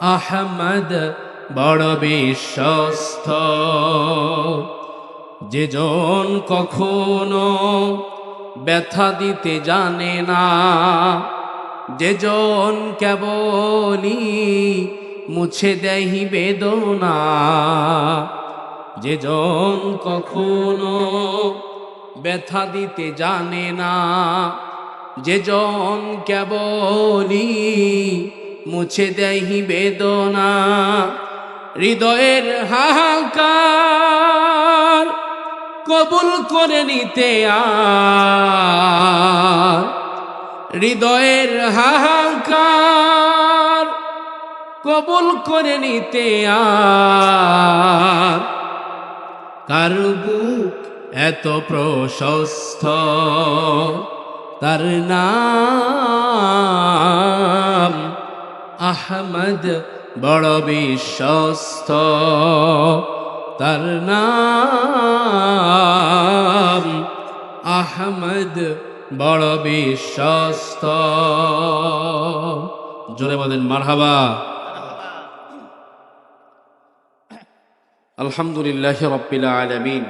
আহমদ বড় বিশ্বস্ত। যে জন কখনো ব্যথা দিতে জানে না, যে জন কেবলি মুছে দেহি বেদনা, যে জন কখনো ব্যথা দিতে জানে না, যে জন কেবলি মুছে দেহি বেদনা, হৃদয়ের হাহাকার কবুল করে নিতে আর। হৃদয়ের হাহাকার কবুল করে নিতে আর। কার বুক এত প্রশস্ত, তার নাম আহমদ বড় বিশ্বস্ত, তার নাম আহমদ বড় বিশ্বস্ত। জোরে বলেন, মারহাবা। আলহামদুলিল্লাহ রব্বিল আলামিন।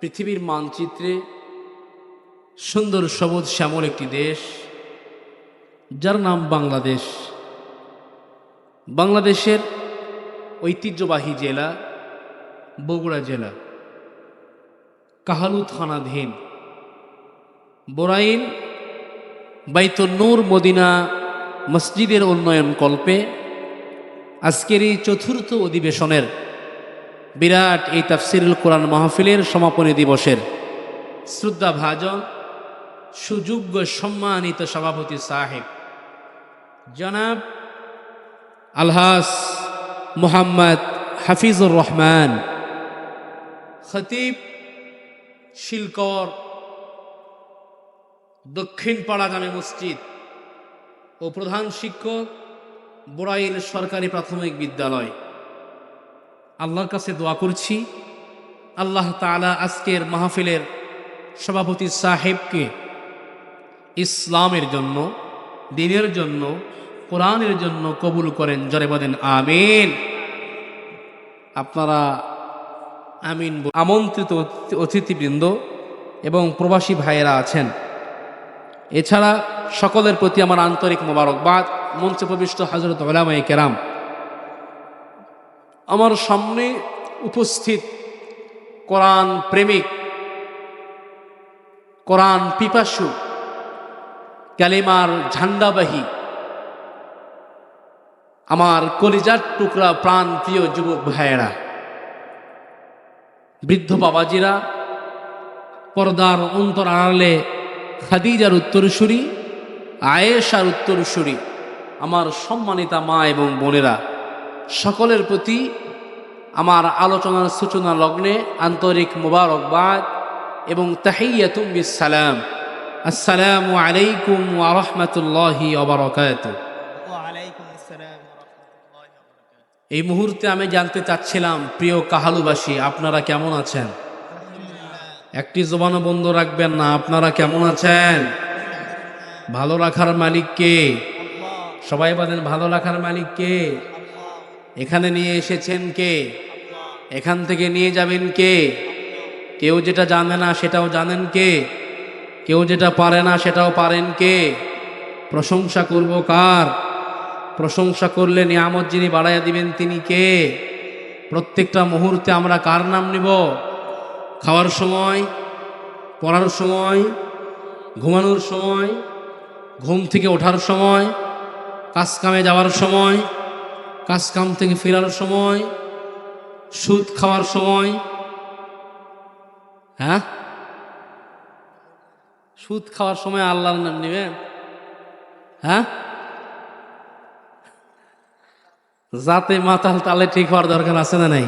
পৃথিবীর মানচিত্রে সুন্দর সবুজ শ্যামল একটি দেশ। যার নাম বাংলাদেশ। বাংলাদেশের ঐতিহ্যবাহী জেলা বগুড়া জেলা। কাহালু থানাধীন বোরাইল বাইতুল নূর মদিনা মসজিদের উন্নয়ন কল্পে আজকের এই চতুর্থ অধিবেশনের বিরাট এই তাফসিরুল কোরআন মাহফিলের সমাপনী দিবসের শ্রদ্ধা ভাজন সুযোগ্য সম্মানিত সভাপতি সাহেব জনাব আলহাস মোহাম্মদ হাফিজুর রহমান, খতিব শিলকর দক্ষিণ পাড়া জামে মসজিদ ও প্রধান শিক্ষক বোরাইল সরকারি প্রাথমিক বিদ্যালয়। আল্লাহর কাছে দোয়া করছি, আল্লাহ তাআলা আজকের মাহফিলের সভাপতি সাহেবকে ইসলামের জন্য, দিনের জন্য কোরআনের জন্য কবুল করেন, জরে বলেন, আমিন। আপনারা আমিন আমন্ত্রিত অতিথিবৃন্দ এবং প্রবাসী ভাইয়েরা আছেন। এছাড়া সকলের প্রতি আমার আন্তরিক মোবারকবাদ, মঞ্চে প্রবিষ্ট হজরত ওলামাই কেরাম। আমার সামনে উপস্থিত কোরআন প্রেমিক, কোরআন পিপাসু ক্যালিমার ঝান্ডাবাহী আমার কলিজার টুকরা প্রাণ প্রিয় যুবক ভাইয়েরা, বৃদ্ধ বাবাজিরা, পর্দার অন্তর আড়ালে খাদিজার উত্তরসূরি, আয়েশার উত্তরসূরি, আমার সম্মানিতা মা এবং বোনেরা, সকলের প্রতি আমার আলোচনার সূচনা লগ্নে আন্তরিক মুবারকবাদ এবং তাহিয়াতুম সালাম। আসসালামু আলাইকুম ওয়া রাহমাতুল্লাহি ওয়া ওয়ালাইকুম আসসালাম ওয়া রাহমাতুল্লাহি ওয়া বারাকাতুহু এই মুহূর্তে আমি জানতে চাচ্ছিলাম, প্রিয় কাহালুবাসী, আপনারা কেমন আছেন? একটি জবানও বন্ধ রাখবেন না, আপনারা কেমন আছেন? ভালো রাখার মালিক কে? সবাই বলেন, ভালো রাখার মালিক কে? এখানে নিয়ে এসেছেন কে? এখান থেকে নিয়ে যাবেন কে? কেউ যেটা জানে না, সেটাও জানেন কে? কেউ যেটা পারে না, সেটাও পারেন কে? প্রশংসা করব কার? প্রশংসা করলে নিয়ামত যিনি বাড়াইয়া দিবেন তিনি কে? প্রত্যেকটা মুহূর্তে আমরা কার নাম নিব? খাওয়ার সময়, পড়ার সময়, ঘুমানোর সময়, ঘুম থেকে ওঠার সময় কাজ কামে যাওয়ার সময় কাজ কাম থেকে ফেরার সময়, সুদ খাওয়ার সময় হ্যাঁ? সুদ খাওয়ার সময় আল্লাহর নাম নেবেন? হ্যাঁ? যাতে মাতাল তালে ঠিক হওয়ার দরকার আছে না নাই?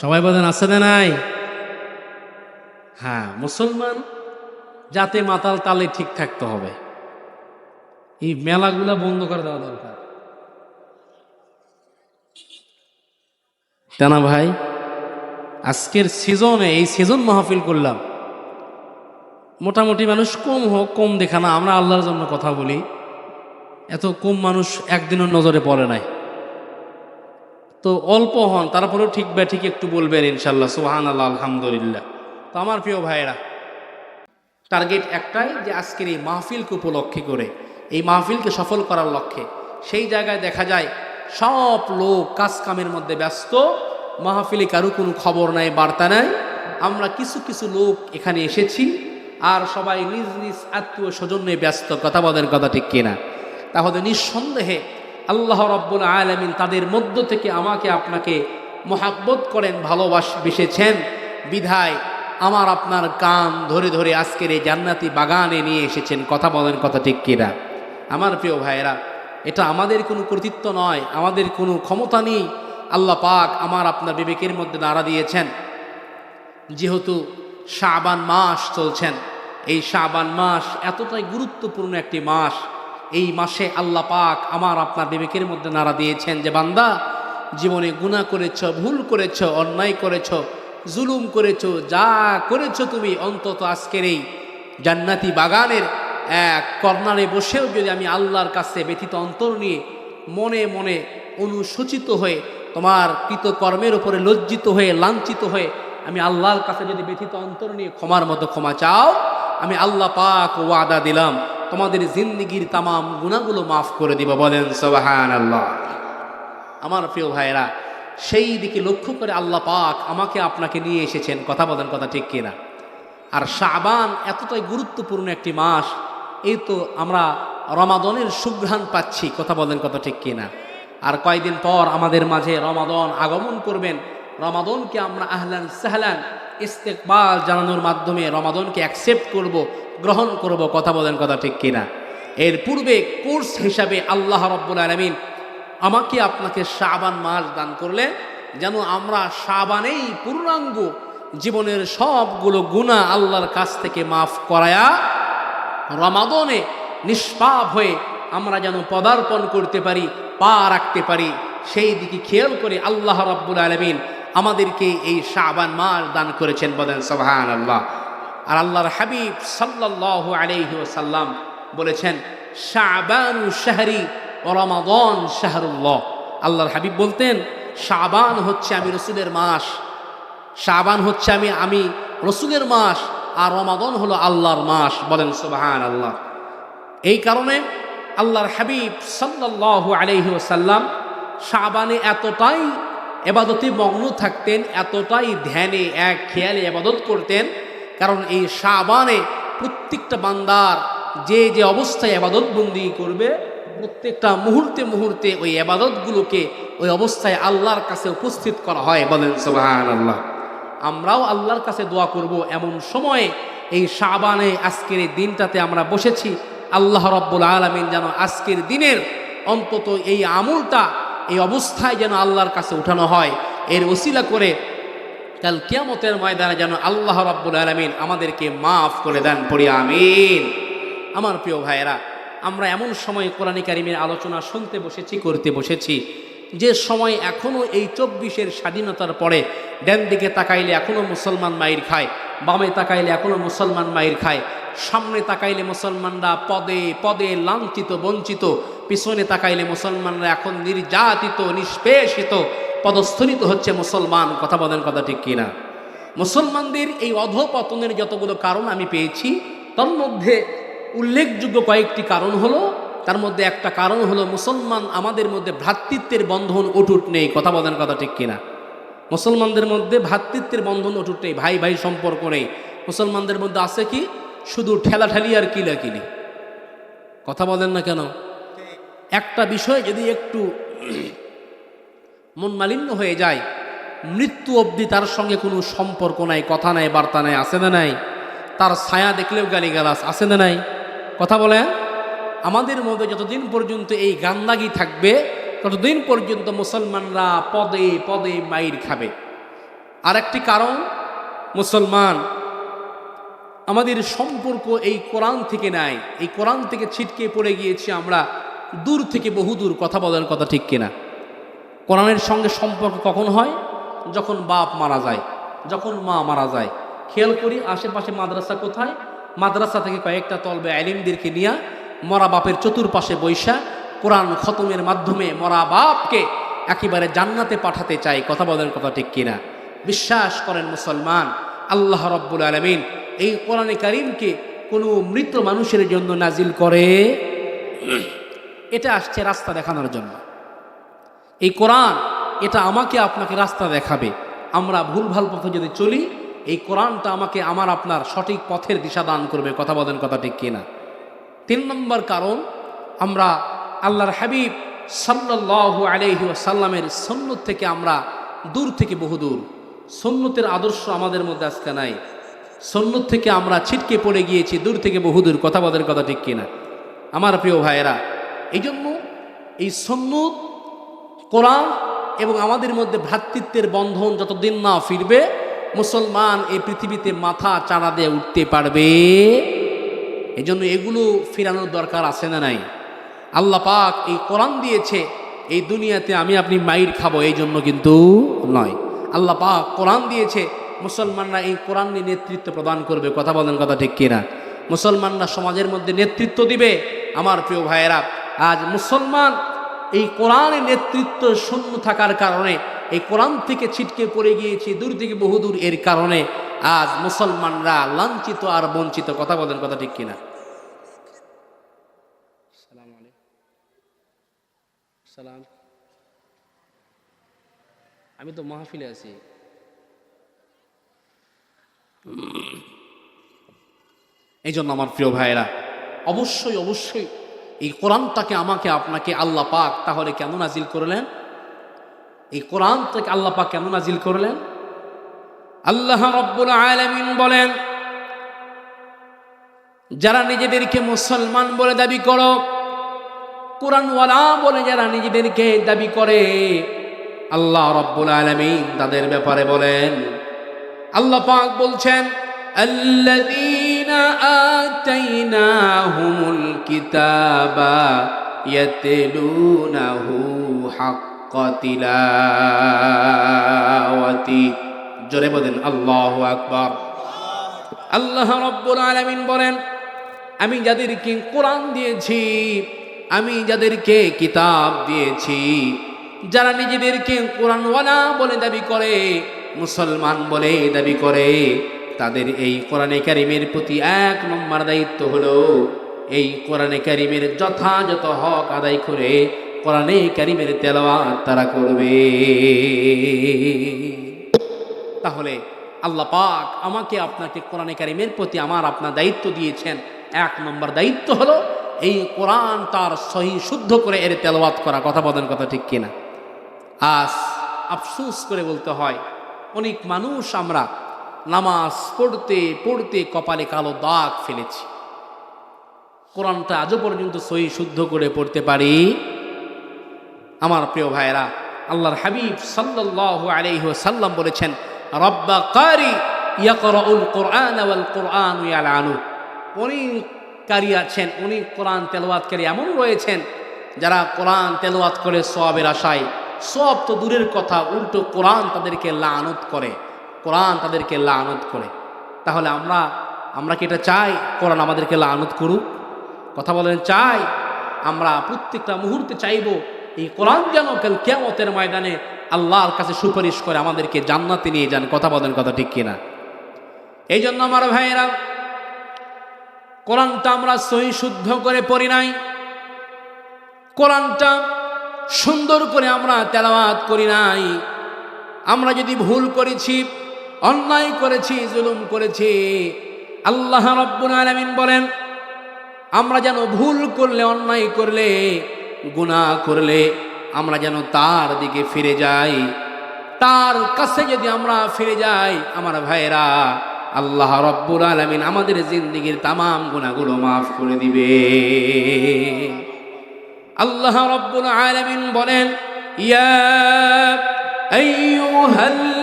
সবাই বলেন, আছে না নাই? হ্যাঁ মুসলমান যাতে মাতাল তালে ঠিক থাকতে হবে। এই মেলাগুলা বন্ধ করে দেওয়া দরকার। টানা ভাই, আজকের সিজনে এই সিজন মাহফিল করলাম। মোটামুটি মানুষ কম হোক, কম দেখা না, আমরা আল্লাহর জন্য কথা বলি। এত কম মানুষ একদিনও নজরে পড়ে নাই। তো অল্প হন, তারপরেও ঠিক বা, ঠিক একটু বলবেন ইনশাল্লাহ সুহান আল্লাহ আলহামদুলিল্লাহ। তো আমার প্রিয় ভাইয়েরা, টার্গেট একটাই যে আজকের এই মাহফিলকে উপলক্ষে করে, এই মাহফিলকে সফল করার লক্ষ্যে। সেই জায়গায় দেখা যায়, সব লোক কাজ কামের মধ্যে ব্যস্ত, মাহফিলে কারও কোনো খবর নাই, বার্তা নাই। আমরা কিছু কিছু লোক এখানে এসেছি, আর সবাই নিজ নিজ আত্মীয় স্বজন নিয়ে ব্যস্ত, কথা বলেন কথা ঠিক কিনা। তাহলে নিঃসন্দেহে আল্লাহ রব্বুল আলমিন তাদের মধ্য থেকে আমাকে আপনাকে মহাব্বত করেন, ভালোবাস বেসেছেন। বিধায় আমার আপনার কান ধরে ধরে আজকের এই জান্নাতি বাগানে নিয়ে এসেছেন। কথা বলেন কথা ঠিক কিনা? আমার প্রিয় ভাইয়েরা, এটা আমাদের কোনো কর্তৃত্ব নয়, আমাদের কোনো ক্ষমতা নেই। আল্লাহ পাক আমার আপনার বিবেকের মধ্যে নাড়া দিয়েছেন। যেহেতু শাবান মাস চলছেন, এই শাবান মাস এতটাই গুরুত্বপূর্ণ একটি মাস এই মাসে আল্লাহ পাক আমার আপনার বিবেকের মধ্যে নাড়া দিয়েছেন যে বান্দা, জীবনে গুণা করেছ, ভুল করেছ, অন্যায় করেছ, জুলুম করেছ, যা করেছ তুমি অন্তত আজকের এই জান্নাতি বাগানের এক কর্নারে বসেও যদি আমি আল্লাহর কাছে ব্যথিত অন্তর নিয়ে মনে মনে অনুসূচিত হয়ে, তোমার কৃতকর্মের উপরে লজ্জিত হয়ে, লাঞ্ছিত হয়ে আমি আল্লাহর কাছে যদি ব্যথিত অন্তর নিয়ে ক্ষমার মতো ক্ষমা চাও, আমি আল্লাহ পাক ওয়াদা দিলাম। তোমাদের জিন্দিগির তামাম গুণাগুলো মাফ করে দিব, বলেন সবাহান আল্লাহ আমার প্রিয় ভাইয়েরা, সেই দিকে লক্ষ্য করে আল্লাহ পাক আমাকে আপনাকে নিয়ে এসেছেন, কথা বলেন কথা ঠিক কিনা? আর শাবান এতটাই গুরুত্বপূর্ণ একটি মাস, এই তো আমরা রমাদনের সুঘ্রাণ পাচ্ছি, কথা বলেন কথা ঠিক কিনা? আর কয়েকদিন পর আমাদের মাঝে রমাদন আগমন করবেন, রমাদনকে আমরা আহলান সাহলান, ইস্তেকবাল জানানোর মাধ্যমে রমাদনকে অ্যাকসেপ্ট করব গ্রহণ করব, কথা বলেন কথা ঠিক কিনা? এর পূর্বে কোর্স হিসাবে আল্লাহ রব্বুল আলমিন আমাকে আপনাকে শাবান মাস দান করলে যেন আমরা শাবানেই পূর্ণাঙ্গ জীবনের সবগুলো গুণা আল্লাহর কাছ থেকে মাফ করায়া রমাদনে নিষ্পাপ হয়ে আমরা যেন পদার্পণ করতে পারি, পা রাখতে পারি। সেই দিকে খেয়াল করে আল্লাহ রব্বুল আলমিন আমাদেরকে এই শাবান মাস দান করেছেন বলেন সবহান আল্লাহ আর আল্লাহর হাবিব সাল্লাহ আলহি সাল্লাম বলেছেন, শাবানু শাহরি রমাদন শাহরুল্লাহ। আল্লাহর হাবিব বলতেন, শাবান হচ্ছে আমি রসুলের মাস, শাবান হচ্ছে আমি আমি রসুলের মাস, আর রমাদন হলো আল্লাহর মাস। বলেন সুবাহান আল্লাহ এই কারণে আল্লাহর হাবিব সাল্লাহ আলহি ওসাল্লাম শাবানে এতটাই এবাদতে মগ্ন থাকতেন, এতটাই ধ্যানে এক খেয়ালে এবাদত করতেন কারণ এই শাবানে প্রত্যেকটা বান্দার যে যে অবস্থায় এবাদত বন্দি করবে, প্রত্যেকটা মুহূর্তে মুহূর্তে ওই আবাদতগুলোকে ওই অবস্থায় আল্লাহর কাছে উপস্থিত করা হয়। বলেন সুবাহান আল্লাহ আমরাও আল্লাহর কাছে দোয়া করব। এমন সময়ে এই শাবানে আজকের এই দিনটাতে আমরা বসেছি। আল্লাহ রব্বুল আলমিন যেন আজকের দিনের অন্তত এই আমুলটা, এই অবস্থায় যেন আল্লাহর কাছে উঠানো হয়। এর ওসিলা করে কাল কিয়ামতের ময়দানে যেন আল্লাহ রব্বুল আলমিন আমাদেরকে মাফ করে দেন, পড়ি আমিন। আমার প্রিয় ভাইয়েরা, আমরা এমন সময় কোরআনী কারিমের আলোচনা শুনতে বসেছি, করতে বসেছি, যে সময় এখনও এই চব্বিশের স্বাধীনতার পরে ড্যান দিকে তাকাইলে এখনও মুসলমান মায়ের খায়, বামে তাকাইলে এখনও মুসলমান মায়ের খায়, সামনে তাকাইলে মুসলমানরা পদে পদে লাঞ্ছিত, বঞ্চিত, পিছনে তাকাইলে মুসলমানরা এখন নির্যাতিত, নিষ্পেষিত পদস্থলিত হচ্ছে মুসলমান। কথা বলেন কথা ঠিক কিনা? মুসলমানদের এই অধপতনের যতগুলো কারণ আমি পেয়েছি, তার মধ্যে উল্লেখযোগ্য কয়েকটি কারণ হলো, তার মধ্যে একটা কারণ হলো মুসলমান আমাদের মধ্যে ভ্রাতৃত্বের বন্ধন অটুট নেই। কথা বলেন কথা ঠিক কিনা? মুসলমানদের মধ্যে ভ্রাতৃত্বের বন্ধন অটুট নেই ভাই ভাই সম্পর্ক নেই। মুসলমানদের মধ্যে আছে কি? শুধু ঠেলাঠালি আর কিলাকিলি। কথা বলেন না কেন? একটা বিষয় যদি একটু মন মালিন্য হয়ে যায়। মৃত্যু অবধি তার সঙ্গে কোনো সম্পর্ক নাই, কথা নাই, বার্তা নাই আসে না নাই? তার ছায়া দেখলেও গালিগালাস আসে না নাই? কথা বলে? আমাদের মধ্যে যতদিন পর্যন্ত এই গান্দাগি থাকবে, ততদিন পর্যন্ত মুসলমানরা পদে পদে মাইর খাবে। আর একটি কারণ, মুসলমান, আমাদের সম্পর্ক এই কোরআন থেকে নাই। এই কোরআন থেকে ছিটকে পড়ে গিয়েছি আমরা। দূর থেকে বহুদূর কথা বলার কথা ঠিক কিনা? কোরআনের সঙ্গে সম্পর্ক কখন হয়? যখন বাপ মারা যায়, যখন মা মারা যায়। খেয়াল করি আশেপাশে মাদ্রাসা কোথায়? মাদ্রাসা থেকে কয়েকটা তলবে আলিমদেরকে নিয়ে মরা বাপের চতুর্পাশে বৈশা কোরআন খতমের মাধ্যমে মরা বাপকে একেবারে জান্নাতে পাঠাতে চাই। কথা বলেন কথা ঠিক কিনা? বিশ্বাস করেন মুসলমান, আল্লাহ রব্বুল আলমিন এই কোরআনে কারিমকে কোনো মৃত মানুষের জন্য নাজিল করে? এটা আসছে রাস্তা দেখানোর জন্য। এই কোরআন এটা আমাকে আপনাকে রাস্তা দেখাবে। আমরা ভুলভাল পথে যদি চলি, এই কোরআনটা আমাকে আমার আপনার সঠিক পথের দিশা দান করবে। কথা বলেন কথা ঠিক কিনা? তিন নম্বর কারণ, আমরা আল্লাহর হাবিব সাল্লাল্লাহু আলাইহি সাল্লামের সন্ন্যত থেকে আমরা দূর থেকে বহুদূর। সন্ন্যতের আদর্শ আমাদের মধ্যে আজকে নাই। সন্ন্যত থেকে আমরা ছিটকে পড়ে গিয়েছি, দূর থেকে বহুদূর। কথা বলেন কথা ঠিক কিনা? আমার প্রিয় ভাইয়েরা এই জন্য এই সন্ন্যত কোরআন এবং আমাদের মধ্যে ভ্রাতৃত্বের বন্ধন যতদিন না ফিরবে, মুসলমান এই পৃথিবীতে মাথা চাড়া দিয়ে উঠতে পারবে। এই জন্য এগুলো ফিরানোর দরকার আছে না নাই? আল্লাহ পাক এই কোরআন দিয়েছে, এই দুনিয়াতে আমি আপনি মাইর খাব, এই জন্য কিন্তু নয়। আল্লাহ পাক কোরআন দিয়েছে, মুসলমানরা এই কোরআন নিয়ে নেতৃত্ব প্রদান করবে। কথা বলেন কথা ঠিক কিনা? মুসলমানরা সমাজের মধ্যে নেতৃত্ব দিবে। আমার প্রিয় ভাইয়েরা, আজ মুসলমান এই কোরআনের নেতৃত্ব শূন্য থাকার কারণে এই কোরআন থেকে ছিটকে পড়ে গিয়েছি দূর থেকে বহুদূর এর কারণে আজ মুসলমানরা লাঞ্ছিত আর বঞ্চিত। কথা বলেন কথা ঠিক কিনা? সালাম আমি তো মাহফিলে আছি। এই জন্য আমার প্রিয় ভাইয়েরা অবশ্যই অবশ্যই এই কোরআনটাকে আমাকে, আপনাকে আল্লাহ পাক তাহলে কেন নাজিল করলেন? এই কোরআন থেকে আল্লাহ পাক কেন নাজিল করলেন? আল্লাহ রব্বুল আলমিন বলেন, যারা নিজেদেরকে মুসলমান বলে দাবি করো, কোরআনওয়ালা বলে যারা নিজেদেরকে দাবি করে, আল্লাহ রব্বুল আলমিন তাদের ব্যাপারে বলেন। আল্লাহ পাক বলছেন আল্লাহ آتيناهم الكتاب يتلونه حق تلاوته জোরে বলেন আল্লাহ আকবার আল্লাহ রব্বুল আলামিন বলেন আমি যাদেরকে কোরআন দিয়েছি আমি যাদেরকে কিতাব দিয়েছি যারা নিজেদেরকে কোরআনওয়ালা বলে দাবি করে মুসলমান বলে দাবি করে তাদের এই কোরআনে কারিমের প্রতি এক নম্বর দায়িত্ব হলো এই কোরআনে কারিমের যথাযথ হক আদায় করে কোরআনে কারিমের তেলাওয়াত তারা করবে। তাহলে আল্লাহ পাক আমাকে আপনাকে কোরআনে কারিমের প্রতি আমার আপনার দায়িত্ব দিয়েছেন। এক নম্বর দায়িত্ব হলো এই কোরআন তার সহি শুদ্ধ করে এর তেলাওয়াত করা। কথা বলেন কথা ঠিক কিনা? আজ আফসোস করে বলতে হয়, অনেক মানুষ আমরা নামাজ পড়তে পড়তে কপালে কালো দাগ ফেলেছি। কোরআনটা আজও পর্যন্ত সহি শুদ্ধ করে পড়তে পারি? আমার প্রিয় ভাইয়েরা, আল্লাহর হাবিব সাল্লাল্লাহু আলাইহি সাল্লাম বলেছেন, রব্বা কারি ইয়াকরাউল কোরআন ওয়াল কোরআন ইয়ালানু। অনেক কারি আছেন, অনেক কোরআন তেলাওয়াতকারী এমন রয়েছেন, যারা কোরআন তেলাওয়াত করে সওয়াবের আশায়। সব তো দূরের কথা, উল্টো কোরআন তাদেরকে লানত করে। কোরআন তাদেরকে লানত করে। তাহলে আমরা আমরা কি এটা চাই? কোরআন আমাদেরকে লানত করুক। কথা বলেন, চাই। আমরা প্রত্যেকটা মুহূর্তে চাইব, এই কোরআন যেন কাল কেমতের ময়দানে আল্লাহর কাছে সুপারিশ করে আমাদেরকে জান্নাতে নিয়ে যান। কথা বলেন, কথা ঠিক কিনা? এই জন্য আমার ভাইয়েরা, কোরআনটা আমরা সহি শুদ্ধ করে পড়ি নাই। কোরআনটা সুন্দর করে আমরা তেলাওয়াত করি নাই। আমরা যদি ভুল করেছি অন্যায় করেছি, জুলুম করেছি। আল্লাহ রব্বুল আলামিন বলেন, আমরা যেন ভুল করলে, অন্যায় করলে, গুনাহ করলে আমরা যেন তার দিকে ফিরে যাই। তার কাছে যদি আমরা ফিরে যাই, আমার ভাইয়েরা, আল্লাহ রব্বুল আলামিন আমাদের জিন্দিগির তামাম গুনাহগুলো মাফ করে দিবে। আল্লাহ রব্বুল আলামিন বলেন, ইয়া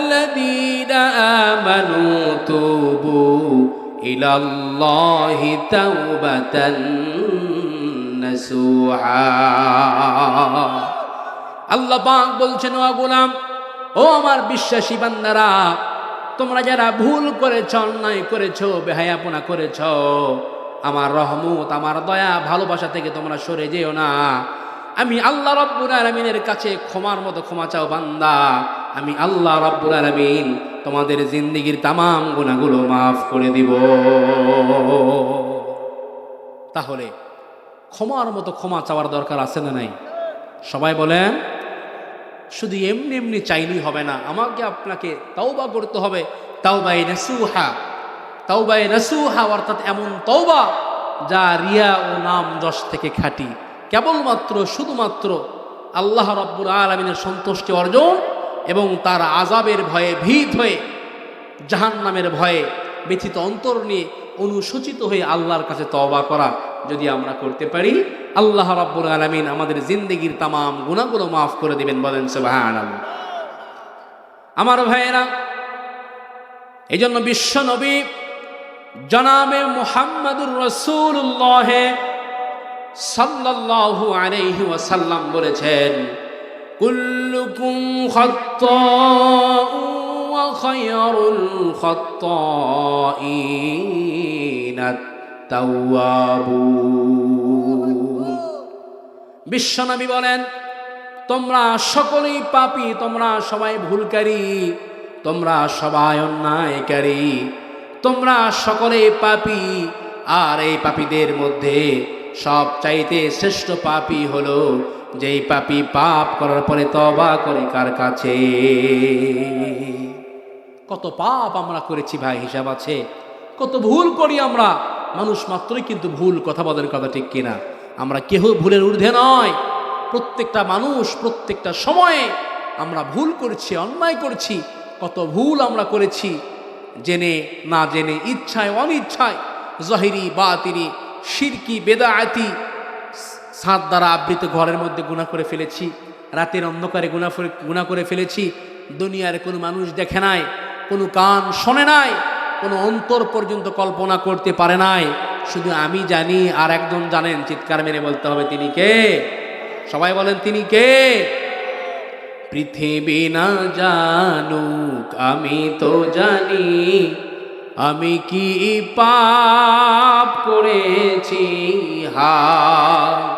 আইয়ুহাল্লাযীনা আমানু তুবু ইলাল্লাহি তাওবাতান নাসুহা। আল্লাহ পাক বলছেন, ও গোলাম, ও আমার বিশ্বাসী বান্দারা, তোমরা যারা ভুল করেছ, অন্যায় করেছ, বেহায়াপনা করেছ, আমার রহমত, আমার দয়া, ভালোবাসা থেকে তোমরা সরে যেও না। আমি আল্লাহ রব্বুল আলমিনের কাছে ক্ষমার মতো ক্ষমা চাও বান্দা। আমি আল্লাহ রব্বুল আলমিন তোমাদের জিন্দিগির তামাম গুণাগুলো মাফ করে দিব। তাহলে ক্ষমার মতো ক্ষমা চাওয়ার দরকার আছে না নাই? সবাই বলেন, শুধু এমনি এমনি চাইলেই হবে না, আমাকে আপনাকে তাওবা করতে হবে। তাওবাই নাসুহা তাওবাই নাসুহা অর্থাৎ এমন তওবা যা রিয়া ও নাম যশ থেকে খাঁটি। কেবলমাত্র, শুধুমাত্র আল্লাহ রব্বুল আলমিনের সন্তুষ্টি অর্জন এবং তার আজাবের ভয়ে ভীত হয়ে জাহান নামের ভয়ে ব্যথিত অন্তর নিয়ে অনুসূচিত হয়ে আল্লাহর কাছে তওবা করা যদি আমরা করতে পারি, আল্লাহ রাব্বুল আলামিন আমাদের জিন্দগির তামাম গুণাগুলো মাফ করে দিবেন, বলেন সুবহানাল্লাহ। আমার ভাইয়েরা এই জন্য বিশ্ব নবী জনাবে মুহাম্মাদুর রসুল্লাহ সাল্লাল্লাহু আলাইহি ওয়াসাল্লাম বলেছেন খাত্তাউ ওয়া খায়রুল খাত্তাইন আত-তাওয়াবুন বিশ্বনবী বলেন, তোমরা সকলেই পাপী, তোমরা সবাই ভুলকারী, তোমরা সবাই অন্যায়কারী, তোমরা সকলে পাপী, আর এই পাপীদের মধ্যে সব চাইতে শ্রেষ্ঠ পাপী হলো যেই পাপী পাপ করার পরে তবা করে কার কাছে? কত পাপ আমরা করেছি ভাই, হিসাব আছে? কত ভুল করি আমরা? মানুষ মাত্রই কিন্তু ভুল কথা বলার কথা ঠিক কিনা? আমরা কেহ ভুলের ঊর্ধ্বে নয়। প্রত্যেকটা মানুষ প্রত্যেকটা সময়ে আমরা ভুল করছি, অন্যায় করছি, কত ভুল আমরা করেছি। জেনে না জেনে ইচ্ছায় অনিচ্ছায়, জহিরি বা তিনি শিরকি বেদায়াতি সাত দ্বারা আবৃত ঘরের মধ্যে গুণা করে ফেলেছি, রাতের অন্ধকারে গুণা গুণা করে ফেলেছি, দুনিয়ার কোনো মানুষ দেখে নাই, কোনো কান শোনে নাই, কোনো অন্তর পর্যন্ত কল্পনা করতে পারে নাই। শুধু আমি জানি, আর একজন জানেন, চিৎকার মেনে বলতে হবে, তিনি কে? সবাই বলেন, তিনি কে? পৃথিবী না জানুক, আমি তো জানি, আমি কি পাপ করেছি? হায়।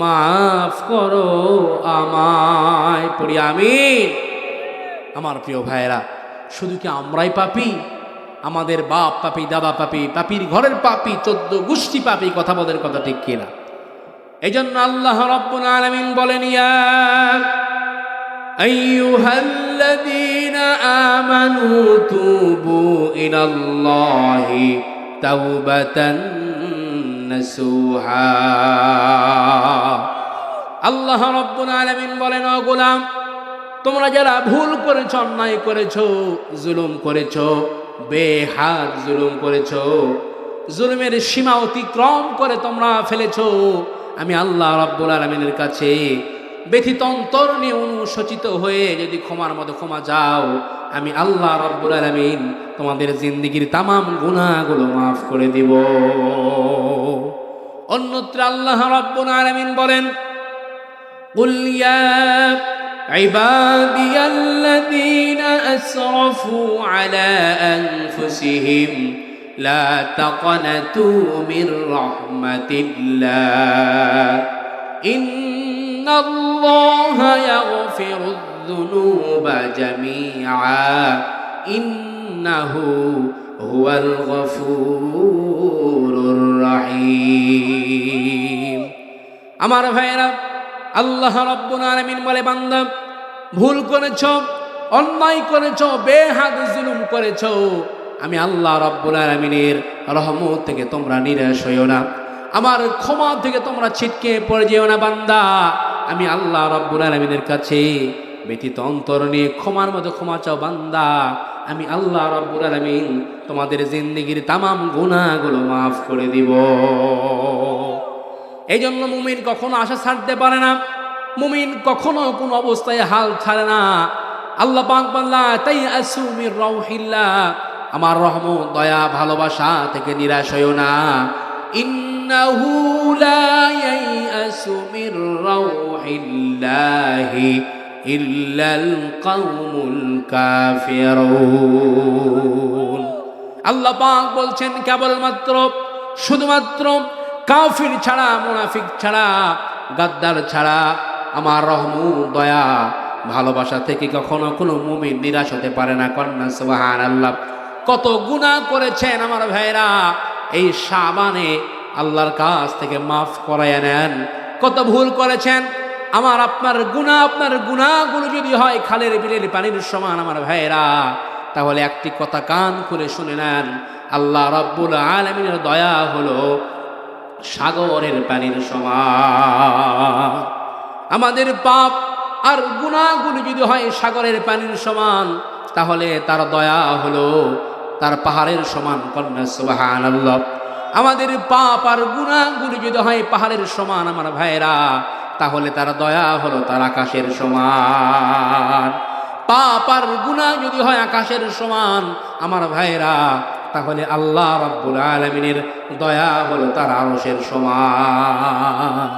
মাফ করো আমায়, পড়ি আমিন। আমার প্রিয় ভাইয়েরা, শুধু কি আমরাই পাপি? আমাদের বাপ পাপি, দাদা পাপি, পাপির ঘরের পাপি, চোদ্দ গোষ্ঠী পাপি কথা বলার কথা ঠিক কিনা? এই জন্য আল্লাহ রব্বুল আলমিন বলেন, ইয়া আইয়ুহাল্লাযীন আমানু তুবু ইলাল্লাহি তাওবাতান আল্লাহ রব্বুল আলামিন বলেন, ও গোলাম, তোমরা যারা ভুল করেছ, অন্যায় করেছ, জুলুম করেছ বেহাত জুলুম করেছ, জুলুমের সীমা অতিক্রম করে তোমরা ফেলেছ, আমি আল্লাহ রব্বুল আলমিনের কাছে ব্যথিত অন্তর নিয়ে অনুশোচিত হয়ে যদি ক্ষমার মতো ক্ষমা যাও আমি আল্লাহ রাব্বুল আলমিন তোমাদের জিন্দিগির তামাম গুণাগুলো মাফ করে দিব অন্যত্র আল্লাহ রাব্বুল আলমিন বলেন قل يا عبادي الذين أسرفوا على أنفسهم لا تقنطوا من رحمة الله إن الله يغفر الذنوب جميعا إنه هو الغفور الرحيم আমার ভাইয়েরা আল্লাহ রব্বুল আলামিন বলে বান্দা ভুল করেছ অন্যায় করেছ বেহাদ জুলুম করেছ আমি আল্লাহ রব্বুল আলামিনের রহমত থেকে তোমরা নিরাশ হইও না আমার ক্ষমা থেকে তোমরা ছিটকে পড়ে যেও না বান্দা আমি আল্লাহ রব্বুল আলামিনের কাছে ব্যতীত অন্তর নিয়ে ক্ষমার মতো ক্ষমা চাও, বান্দা। আমি আল্লাহ রব্বুল আলামিন তোমাদের জিন্দিগির তামাম গুনাহগুলো মাফ করে দিব। এই জন্য মুমিন কখনো আশা ছাড়তে পারে না। মুমিন কখনো কোনো অবস্থায় হাল ছাড়ে না। আল্লাহ তাই আমার রহমত, দয়া, ভালোবাসা থেকে নিরাশ হইও না। ইন্নাহু লা ইয়াইআসু মির রাউহিল্লাহি ইল্লাল কওমুল কাফিরুন। আল্লাহ পাক বলছেন, কেবলমাত্র, শুধুমাত্র কাফির ছাড়া, মুনাফিক ছাড়া, গাদ্দার ছাড়া আমার রহমু, দয়া, ভালোবাসা থেকে কখনো কোনো মুমিন নিরাশ হতে পারে না। কন্যা সুবাহান আল্লাহ কত গুনাহ করেছেন আমার ভাইরা এই সাবানে আল্লাহর কাছ থেকে মাফ করাইয়া নেন। কত ভুল করেছেন? আমার, আপনার গুণা আপনার গুণাগুলো যদি হয় খালের বিলের পানির সমান আমার ভাইরা তাহলে একটি কথা কান খুলে শুনে নেন। আল্লাহ রব্বুল আলমিনের দয়া হলো সাগরের পানির সমান। আমাদের পাপ আর গুণাগুলো যদি হয় সাগরের পানির সমান, তাহলে তার দয়া হলো তার পাহাড়ের সমান কন্যা সুবাহান আমাদের পাপ আর গুণাগুলো যদি হয় পাহাড়ের সমান আমার ভাইরা তাহলে তার দয়া হলো তার আকাশের সমান। পাপ আর গুণা যদি হয় আকাশের সমান আমার ভাইরা তাহলে আল্লাহ রাব্বুল আলমিনের দয়া হলো তার আরশের সমান।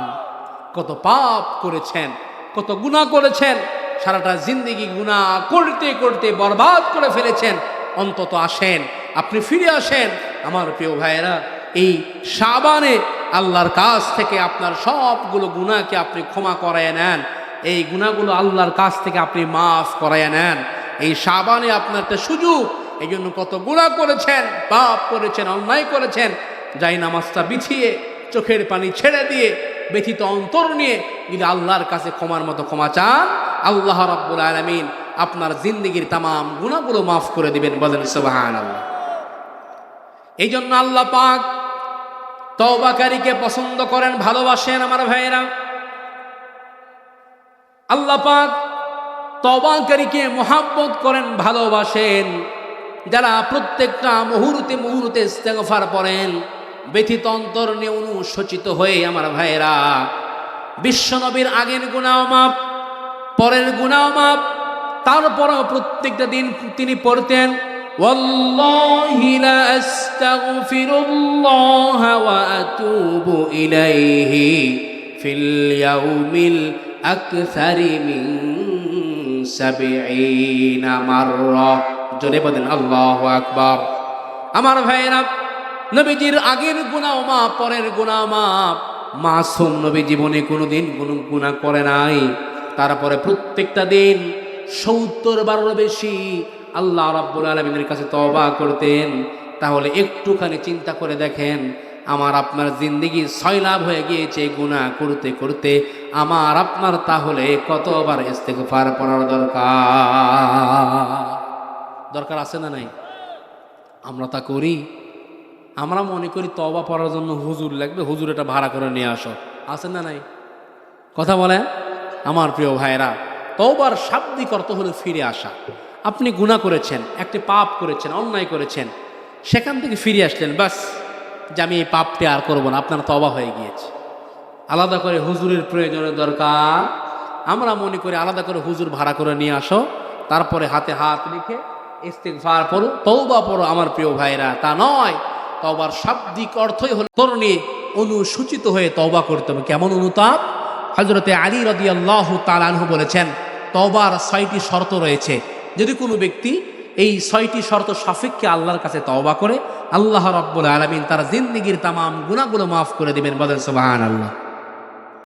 কত পাপ করেছেন, কত গুণা করেছেন, সারাটা জিন্দিগি গুণা করতে করতে বরবাদ করে ফেলেছেন। অন্তত আসেন। আপনি ফিরে আসেন। আমার প্রিয় ভাইয়েরা, এই সাবানে আল্লাহর কাছ থেকে আপনার সবগুলো গুণাকে আপনি ক্ষমা করায় নেন। এই গুণাগুলো আল্লাহর কাছ থেকে আপনি মাফ করায় নেন। এই সাবানে আপনার একটা সুযোগ। এই জন্য কত গুণা করেছেন, পাপ করেছেন, অন্যায় করেছেন, যাই নামাজটা বিছিয়ে, চোখের পানি ছেড়ে দিয়ে, ব্যথিত অন্তর নিয়ে যদি আল্লাহর কাছে ক্ষমার মতো ক্ষমা চান, আল্লাহ রাব্বুল আলমিন আপনার জিন্দিগির তামাম গুণাগুলো মাফ করে দিবেন, বলেন সুবাহান আল্লাহ এই জন্য আল্লাহ পাক তওবাকারীকে পছন্দ করেন, ভালোবাসেন আমার ভাইয়েরা। আল্লাহ পাক তবাকারীকে মোহাব্বত করেন, ভালোবাসেন। যারা প্রত্যেকটা মুহূর্তে মুহূর্তে ইস্তেগফার পড়েন, ব্যথিত অন্তর নিয়ে অনুশোচিত হয়ে আমার ভাইয়েরা, বিশ্বনবীর আগের গুণাও মাপ পরের গুণাও মাপ তারপরও প্রত্যেকটা দিন তিনি পড়তেন والله لا أستغفر الله وأتوب إليه في اليوم الأكثر من سبعين مرة জোরে বলেন আল্লাহ আকবার আমার ভাইয়েরা নবীজির আগের গুণাও মাপ পরের গুণাও মাপ মাসুম নবী জীবনে কোনোদিন কোনো গুণা করে নাই তারপরে প্রত্যেকটা দিন সত্তর বারোর বেশি আল্লাহ রাব্বুল আলমিনের কাছে তবা করতেন। তাহলে একটুখানি চিন্তা করে দেখেন, আমার আপনার জিন্দিগি সয়লাভ হয়ে গিয়েছে গুণা করতে করতে, আমার আপনার তাহলে কতবার ইস্তেগফার পড়ার দরকার? দরকার আছে না নাই? আমরা তা করি। আমরা মনে করি তবা পড়ার জন্য হুজুর লাগবে, হুজুর এটা ভাড়া করে নিয়ে আসো। আছে না নাই? কথা বলে আমার প্রিয় ভাইরা তওবার শাব্দিক অর্থ হলো ফিরে আসা। আপনি গুণা করেছেন, একটি পাপ করেছেন, অন্যায় করেছেন, সেখান থেকে ফিরে আসলেন, বাস, যে আমি এই পাপটি আর করব না, আপনার তবা হয়ে গিয়েছে। আলাদা করে হুজুরের প্রয়োজনের দরকার। আমরা মনে করি আলাদা করে হুজুর ভাড়া করে নিয়ে আসো, তারপরে হাতে হাত লিখে রেখে ইস্তেগফার পড়ো তৌবা পড়ো, আমার প্রিয় ভাইরা, তা নয়। তবার শাব্দিক অর্থই হল তরুণী অনুসূচিত হয়ে তওবা করতে হবে। কেমন অনুতাপ? হজরতে আলী রদি আল্লাহ তালানহু বলেছেন তবার ছয়টি শর্ত রয়েছে। যদি কোনো ব্যক্তি এই ছয়টি শর্ত সাপেক্ষে আল্লাহর কাছে তওবা করে, আল্লাহ রব্বুল আলমিন তার জিন্দিগির তাম গুণাগুলো মাফ করে দেবেন বলেন সোবাহান আল্লাহ